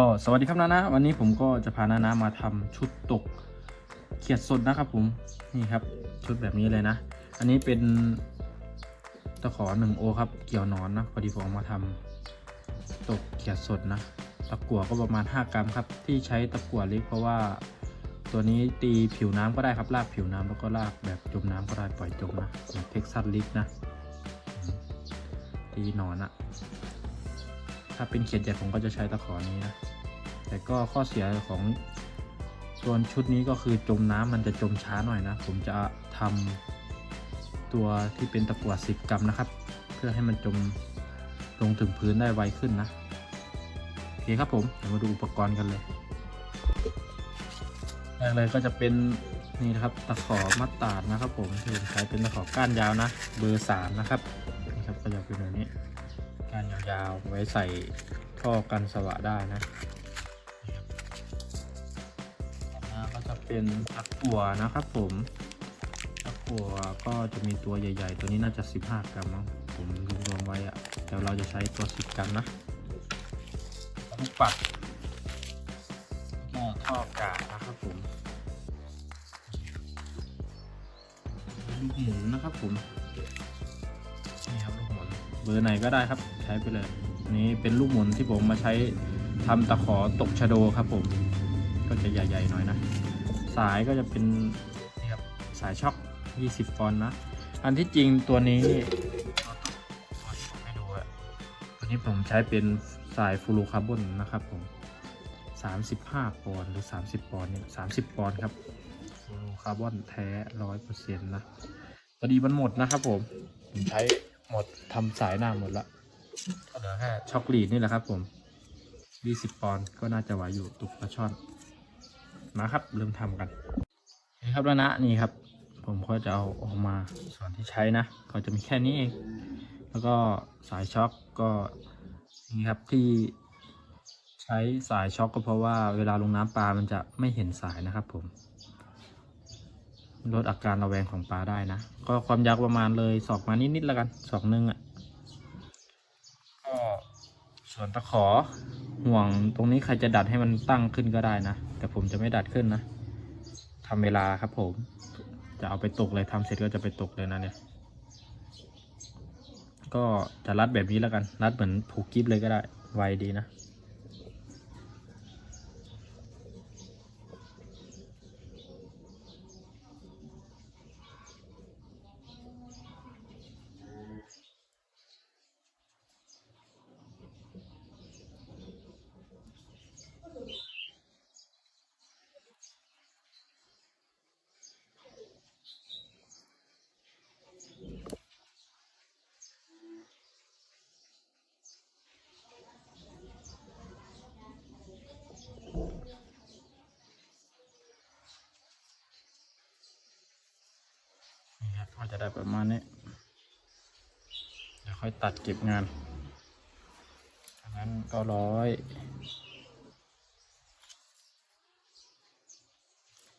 ก็สวัสดีครับนานะวันนี้ผมก็จะพานานะมาทำชุดตกเขียดสดนะครับผมนี่ครับชุดแบบนี้เลยนะ อันนี้เป็นตะขอหนึ่งโอครับเกี่ยวนอนนะพอดีผมเอามาทำตกเขียดสดนะตะกั่วก็ประมาณ 5 กรัมครับ ที่ใช้ตะกั่วเล็กเพราะว่าตัวนี้ตีผิวน้ำก็ได้ครับลากผิวน้ำแล้วก็ลากแบบจมน้ำก็ได้ปล่อยจมนะแบบเท็กซัสลิกนะตีนอนอะ ถ้าเป็นเขียดใหญ่ผมก็จะใช้ตะขอนี้นะ แต่ก็ข้อเสียของตัวชุดนี้ก็คือจมน้ำมันจะจมช้าหน่อยนะ ผมจะทำตัวที่เป็นตะกั่ว10 กรัมนะครับ เพื่อให้มันจมลงถึงพื้นได้ไวขึ้นนะ โอเคครับผม เดี๋ยวมาดูอุปกรณ์กันเลยแรกเลยก็จะเป็นนี่นะครับตะขอมัดตาดนะครับ ผมที่ผมใช้เป็นตะขอก้านยาวนะ เบอร์สามนะครับนี่ครับก็จะเป็นแบบนี้ก้าน ยาวไว้ใส่ท่อกันสวะได้นะต่อมาก็จะเป็นตะกั่วนะครับผมตะกั่วก็จะมีตัวใหญ่ๆ ตัวนี้น่าจะ 15 กรัมมั้งผมรวมๆไว้อะแต่เราจะใช้ตัว 10 กรัมนะลูกปัดก็ท่อกาดนะครับผมลูกหมุนนะครับผม เบอร์ไหนก็ได้ครับ ใช้ไปเลยนี้เป็นลูกหมุนที่ผมมาใช้ทำตะขอตกชะโดครับผม ก็จะใหญ่ๆหน่อยนะ สายก็จะเป็นนี่ครับสายช็อค20ปอนนะ อันที่จริงตัวนี้ตัวที่ผมให้ดูอะตัวนี้ผมใช้เป็นสายฟูลูคาร์บอนนะครับผม 35 ปอนด์หรือ 30 ปอนด์เนี่ย30 ปอนด์ครับฟูลูคาร์บอนแท้ร้อยเปอร์เซ็นต์นะพอดีมันหมดนะครับผม ผมใช้ หมดทำสายหน้าหมดละก็เหลือแค่ช็อกลีดนี่แหละครับผม20ปอนด์ก็น่าจะไหวอยู่ตุกปลาช่อน มาครับ เริ่มทำกันนี่ครับแล้วนะนี่ครับ ผมก็จะเอาออกมาส่วนที่ใช้นะ ก็จะมีแค่นี้เอง แล้วก็สายช็อคก็นี่ครับที่ใช้สายช็อคก็เพราะว่าเวลาลงน้ำปลามันจะไม่เห็นสายนะครับผม ลดอาการระแวงของปลาได้นะ ก็ความยาวประมาณเลยศอกมานิดๆแล้วกันศอกหนึงอะก็ส่วนตะขอห่วงตรงนี้ใครจะดัดให้มันตั้งขึ้นก็ได้นะ แต่ผมจะไม่ดัดขึ้นนะทำเวลาครับผม จะเอาไปตกเลยทำเสร็จก็จะไปตกเลยนะเนี่ย ก็จะรัดแบบนี้แล้วกัน รัดเหมือนผูกกิฟเลยก็ได้ ไวดีนะ นี่ครับมันจะได้ประมาณนี้เดี๋ยวค่อยตัดเก็บงานจากนั้นก็ร้อย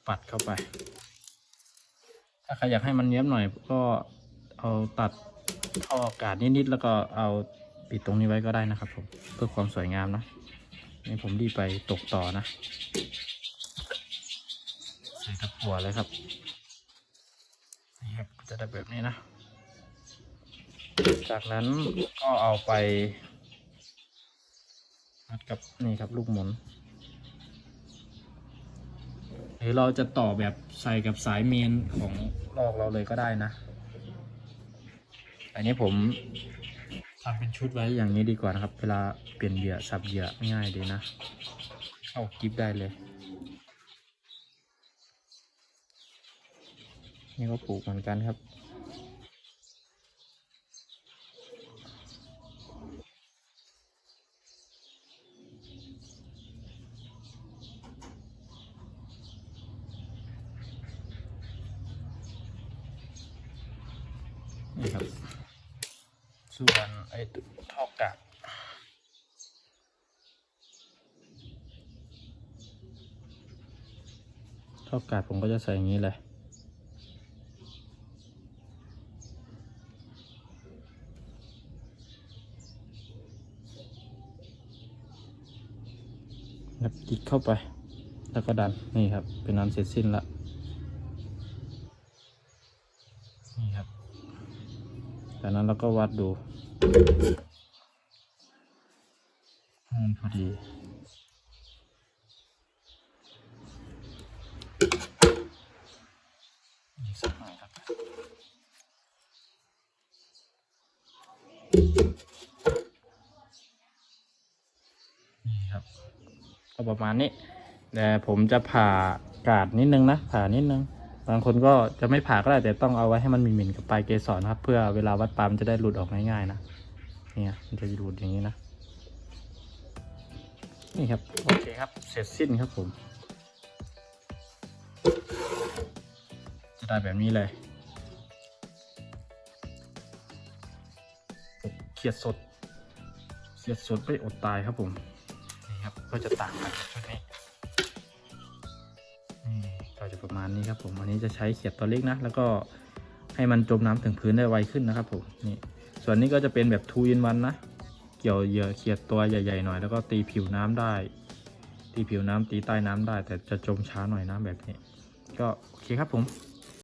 ปัดเข้าไป ถ้าใครอยากให้มันเนี้ยบหน่อยก็เอาตัดท่ออากาศนิดๆแล้วก็เอาปิดตรงนี้ไว้ก็ได้นะครับผมเพื่อความสวยงามนะนี่ผมรีบไปตกต่อนะใส่ตะกั่วเลยครับนี่ครับ จะได้แบบนี้นะ จากนั้นก็เอาไปมัดกับนี่ครับลูกหมุน หรือเราจะต่อแบบใส่กับสายเมนของลอกเราเลยก็ได้นะ อันนี้ผมทำเป็นชุดไว้อย่างนี้ดีกว่านะครับ เวลาเปลี่ยนเหยื่อสับเหยื่อง่ายดีนะ เข้ากิฟได้เลย นี่ก็ปลูกเหมือนกันครับนี่ครับ ส่วนไอ้ท่อกาบท่อกาบผมก็จะใส่อย่างนี้เลย ครับคลิกเข้าไป แล้วก็ดันนี่ครับ เป็นอันเสร็จสิ้นละนี่ครับ จากนั้นเราก็วัดดูมันพอดีอีกสักหน่อยครับ นี่ครับ ก็ประมาณนี้แต่ผมจะผ่ากาดนิดนึงนะผ่านิดนึง บางคนก็จะไม่ผ่าก็ได้แต่ต้องเอาไว้ให้มันหมิ่นๆกับปลายเกสรนะครับ เพื่อเวลาวัดปลามันจะได้หลุดออกง่ายๆนะเนี่ยมันจะหลุดอย่างนี้นะนี่ครับโอเคครับเสร็จสิ้นครับผม จะได้แบบนี้เลยเขียดสดเขียดสดไม่อดตายครับผม ครับ ก็จะต่างกันชุดนี้นี่ก็จะประมาณนี้ครับผมอันนี้จะใช้เขียดตัวเล็กนะ แล้วก็ให้มันจมน้ำถึงพื้นได้ไวขึ้นนะครับผมนี่ส่วนนี้ก็จะเป็นแบบทูอินวันนะ เกี่ยวเหยื่อเขียดตัวใหญ่ๆหน่อย แล้วก็ตีผิวน้ำได้ ตีผิวน้ำตีใต้น้ำได้ แต่จะจมช้าหน่อยนะแบบนี้ ก็โอเคครับผม